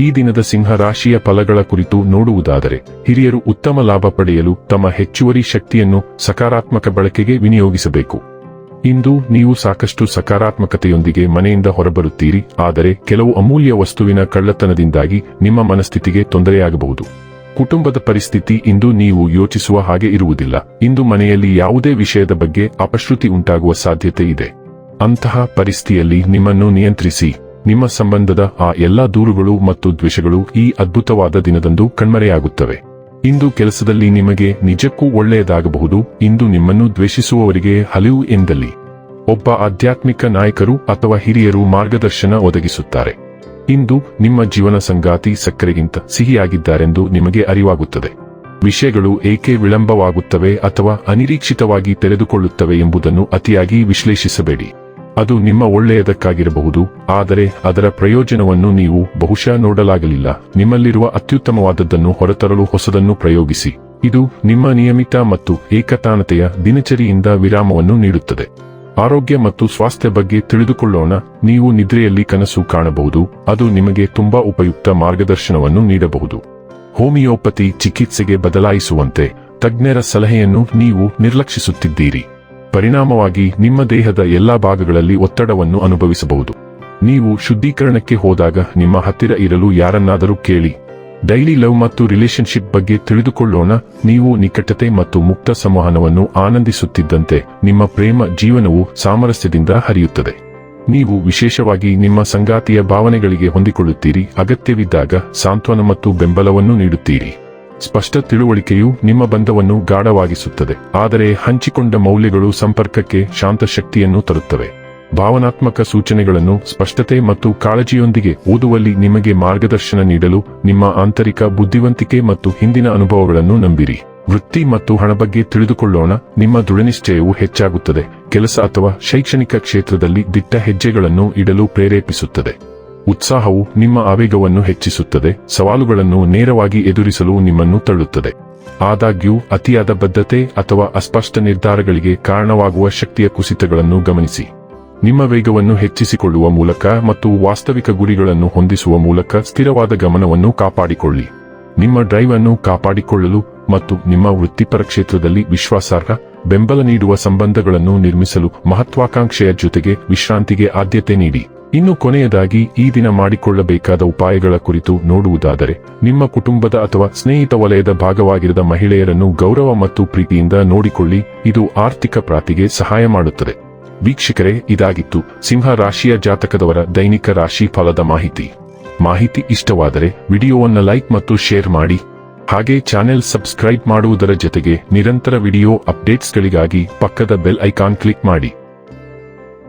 ಈ ದಿನದ ಸಿಂಹ ರಾಶಿಯ ಫಲಗಳ ಕುರಿತು ನೋಡುವುದಾದರೆ, ಹಿರಿಯರು ಉತ್ತಮ ಲಾಭ ಪಡೆಯಲು ತಮ್ಮ ಹೆಚ್ಚುವರಿ ಶಕ್ತಿಯನ್ನು ಸಕಾರಾತ್ಮಕ ಬಳಕೆಗೆ ವಿನಿಯೋಗಿಸಬೇಕು. ಇಂದು ನೀವು ಸಾಕಷ್ಟು ಸಕಾರಾತ್ಮಕತೆಯೊಂದಿಗೆ ಮನೆಯಿಂದ ಹೊರಬರುತ್ತೀರಿ, ಆದರೆ ಕೆಲವು ಅಮೂಲ್ಯ ವಸ್ತುವಿನ ಕಳ್ಳತನದಿಂದಾಗಿ ನಿಮ್ಮ ಮನಸ್ಥಿತಿಗೆ ತೊಂದರೆಯಾಗಬಹುದು. ಕುಟುಂಬದ ಪರಿಸ್ಥಿತಿ ಇಂದು ನೀವು ಯೋಚಿಸುವ ಹಾಗೆ ಇರುವುದಿಲ್ಲ. ಇಂದು ಮನೆಯಲ್ಲಿ ಯಾವುದೇ ವಿಷಯದ ಬಗ್ಗೆ ಅಪಶ್ರುತಿ ಉಂಟಾಗುವ ಸಾಧ್ಯತೆ ಇದೆ. ಅಂತಹ ಪರಿಸ್ಥಿತಿಯಲ್ಲಿ ನಿಮ್ಮನ್ನು ನಿಯಂತ್ರಿಸಿ. ನಿಮ್ಮ ಸಂಬಂಧದ ಆ ಎಲ್ಲಾ ದೂರುಗಳು ಮತ್ತು ದ್ವೇಷಗಳು ಈ ಅದ್ಭುತವಾದ ದಿನದಂದು ಕಣ್ಮರೆಯಾಗುತ್ತವೆ. ಇಂದು ಕೆಲಸದಲ್ಲಿ ನಿಮಗೆ ನಿಜಕ್ಕೂ ಒಳ್ಳೆಯದಾಗಬಹುದು. ಇಂದು ನಿಮ್ಮನ್ನು ದ್ವೇಷಿಸುವವರಿಗೆ ಹಲಿವು ಎಂದಲ್ಲಿ. ಒಬ್ಬ ಆಧ್ಯಾತ್ಮಿಕ ನಾಯಕರು ಅಥವಾ ಹಿರಿಯರು ಮಾರ್ಗದರ್ಶನ ಒದಗಿಸುತ್ತಾರೆ. ಇಂದು ನಿಮ್ಮ ಜೀವನ ಸಂಗಾತಿ ಸಕ್ಕರೆಗಿಂತ ಸಿಹಿಯಾಗಿದ್ದಾರೆಂದು ನಿಮಗೆ ಅರಿವಾಗುತ್ತದೆ. ವಿಷಯಗಳು ಏಕೆ ವಿಳಂಬವಾಗುತ್ತವೆ ಅಥವಾ ಅನಿರೀಕ್ಷಿತವಾಗಿ ತೆರೆದುಕೊಳ್ಳುತ್ತವೆ ಎಂಬುದನ್ನು ಅತಿಯಾಗಿ ವಿಶ್ಲೇಷಿಸಬೇಡಿ. ಅದು ನಿಮ್ಮ ಒಳ್ಳೆಯದಕ್ಕಾಗಿರಬಹುದು, ಆದರೆ ಅದರ ಪ್ರಯೋಜನವನ್ನು ನೀವು ಬಹುಶಃ ನೋಡಲಾಗಲಿಲ್ಲ. ನಿಮ್ಮಲ್ಲಿರುವ ಅತ್ಯುತ್ತಮವಾದದ್ದನ್ನು ಹೊರತರಲು ಹೊಸದನ್ನು ಪ್ರಯೋಗಿಸಿ. ಇದು ನಿಮ್ಮ ನಿಯಮಿತ ಮತ್ತು ಏಕತಾನತೆಯ ದಿನಚರಿಯಿಂದ ವಿರಾಮವನ್ನು ನೀಡುತ್ತದೆ. ಆರೋಗ್ಯ ಮತ್ತು ಸ್ವಾಸ್ಥ್ಯ ಬಗ್ಗೆ ತಿಳಿದುಕೊಳ್ಳೋಣ. ನೀವು ನಿದ್ರೆಯಲ್ಲಿ ಕನಸು ಕಾಣಬಹುದು, ಅದು ನಿಮಗೆ ತುಂಬಾ ಉಪಯುಕ್ತ ಮಾರ್ಗದರ್ಶನವನ್ನು ನೀಡಬಹುದು. ಹೋಮಿಯೋಪತಿ ಚಿಕಿತ್ಸೆಗೆ ಬದಲಾಯಿಸುವಂತೆ ತಜ್ಞರ ಸಲಹೆಯನ್ನು ನೀವು ನಿರ್ಲಕ್ಷಿಸುತ್ತಿದ್ದೀರಿ. ಪರಿಣಾಮವಾಗಿ ನಿಮ್ಮ ದೇಹದ ಎಲ್ಲಾ ಭಾಗಗಳಲ್ಲಿ ಒತ್ತಡವನ್ನು ಅನುಭವಿಸಬಹುದು. ನೀವು ಶುದ್ಧೀಕರಣಕ್ಕೆ ಹೋದಾಗ ನಿಮ್ಮ ಹತ್ತಿರ ಇರಲು ಯಾರನ್ನಾದರೂ ಕೇಳಿ. ಡೈಲಿ ಲವ್ ಮತ್ತು ರಿಲೇಶನ್ಶಿಪ್ ಬಗ್ಗೆ ತಿಳಿದುಕೊಳ್ಳೋಣ. ನೀವು ನಿಕಟತೆ ಮತ್ತು ಮುಕ್ತ ಸಂವಹನವನ್ನು ಆನಂದಿಸುತ್ತಿದ್ದಂತೆ ನಿಮ್ಮ ಪ್ರೇಮ ಜೀವನವು ಸಾಮರಸ್ಯದಿಂದ ಹರಿಯುತ್ತದೆ. ನೀವು ವಿಶೇಷವಾಗಿ ನಿಮ್ಮ ಸಂಗಾತಿಯ ಭಾವನೆಗಳಿಗೆ ಹೊಂದಿಕೊಳ್ಳುತ್ತೀರಿ. ಅಗತ್ಯವಿದ್ದಾಗ ಸಾಂತ್ವನ ಮತ್ತು ಬೆಂಬಲವನ್ನು ನೀಡುತ್ತೀರಿ. ಸ್ಪಷ್ಟ ತಿಳುವಳಿಕೆಯು ನಿಮ್ಮ ಬಂಧವನ್ನು ಗಾಢವಾಗಿಸುತ್ತದೆ, ಆದರೆ ಹಂಚಿಕೊಂಡ ಮೌಲ್ಯಗಳು ಸಂಪರ್ಕಕ್ಕೆ ಶಾಂತ ಶಕ್ತಿಯನ್ನು ತರುತ್ತವೆ. ಭಾವನಾತ್ಮಕ ಸೂಚನೆಗಳನ್ನು ಸ್ಪಷ್ಟತೆ ಮತ್ತು ಕಾಳಜಿಯೊಂದಿಗೆ ಓದುವಲ್ಲಿ ನಿಮಗೆ ಮಾರ್ಗದರ್ಶನ ನೀಡಲು ನಿಮ್ಮ ಆಂತರಿಕ ಬುದ್ಧಿವಂತಿಕೆ ಮತ್ತು ಹಿಂದಿನ ಅನುಭವಗಳನ್ನು ನಂಬಿರಿ. ವೃತ್ತಿ ಮತ್ತು ಹಣ ಬಗ್ಗೆ ತಿಳಿದುಕೊಳ್ಳೋಣ, ನಿಮ್ಮ ದೃಢನಿಶ್ಚಯವು ಹೆಚ್ಚಾಗುತ್ತದೆ, ಕೆಲಸ ಅಥವಾ ಶೈಕ್ಷಣಿಕ ಕ್ಷೇತ್ರದಲ್ಲಿ ದಿಟ್ಟ ಹೆಜ್ಜೆಗಳನ್ನು ಇಡಲು ಪ್ರೇರೇಪಿಸುತ್ತದೆ. ಉತ್ಸಾಹವು ನಿಮ್ಮ ಆವೇಗವನ್ನು ಹೆಚ್ಚಿಸುತ್ತದೆ, ಸವಾಲುಗಳನ್ನು ನೇರವಾಗಿ ಎದುರಿಸಲು ನಿಮ್ಮನ್ನು ತಳ್ಳುತ್ತದೆ. ಆದಾಗ್ಯೂ, ಅತಿಯಾದ ಬದ್ಧತೆ ಅಥವಾ ಅಸ್ಪಷ್ಟ ನಿರ್ಧಾರಗಳಿಗೆ ಕಾರಣವಾಗುವ ಶಕ್ತಿಯ ಕುಸಿತಗಳನ್ನು ಗಮನಿಸಿ. ನಿಮ್ಮ ವೇಗವನ್ನು ಹೆಚ್ಚಿಸಿಕೊಳ್ಳುವ ಮೂಲಕ ಮತ್ತು ವಾಸ್ತವಿಕ ಗುರಿಗಳನ್ನು ಹೊಂದಿಸುವ ಮೂಲಕ ಸ್ಥಿರವಾದ ಗಮನವನ್ನು ಕಾಪಾಡಿಕೊಳ್ಳಿ. ನಿಮ್ಮ ಡ್ರೈವ್ ಅನ್ನು ಕಾಪಾಡಿಕೊಳ್ಳಲು ಮತ್ತು ನಿಮ್ಮ ವೃತ್ತಿಪರ ಕ್ಷೇತ್ರದಲ್ಲಿ ವಿಶ್ವಾಸಾರ್ಹ, ಬೆಂಬಲ ನೀಡುವ ಸಂಬಂಧಗಳನ್ನು ನಿರ್ಮಿಸಲು ಮಹತ್ವಾಕಾಂಕ್ಷೆಯ ಜೊತೆಗೆ ವಿಶ್ರಾಂತಿಗೆ ಆದ್ಯತೆ ನೀಡಿ. ಇನ್ನು ಕೊನೆಯದಾಗಿ ಈ ದಿನ ಮಾಡಿಕೊಳ್ಳಬೇಕಾದ ಉಪಾಯಗಳ ಕುರಿತು ನೋಡುವುದಾದರೆ, ನಿಮ್ಮ ಕುಟುಂಬದ ಅಥವಾ ಸ್ನೇಹಿತ ವಲಯದ ಭಾಗವಾಗಿರದ ಮಹಿಳೆಯರನ್ನು ಗೌರವ ಮತ್ತು ಪ್ರೀತಿಯಿಂದ ನೋಡಿಕೊಳ್ಳಿ, ಇದು ಆರ್ಥಿಕ ಪ್ರಾತಿಗೆ ಸಹಾಯ ಮಾಡುತ್ತದೆ. ವೀಕ್ಷಕರೇ, ಇದಾಗಿತ್ತು ಸಿಂಹ ರಾಶಿಯ ಜಾತಕದವರ ದೈನಿಕ ರಾಶಿ ಫಲದ ಮಾಹಿತಿ. ಮಾಹಿತಿ ಇಷ್ಟವಾದರೆ ವಿಡಿಯೋವನ್ನು ಲೈಕ್ ಮತ್ತು ಶೇರ್ ಮಾಡಿ. ಹಾಗೆ ಚಾನೆಲ್ ಸಬ್ಸ್ಕ್ರೈಬ್ ಮಾಡುವುದರ ಜೊತೆಗೆ ನಿರಂತರ ವಿಡಿಯೋ ಅಪ್ಡೇಟ್ಸ್ಗಳಿಗಾಗಿ ಪಕ್ಕದ ಬೆಲ್ ಐಕಾನ್ ಕ್ಲಿಕ್ ಮಾಡಿ.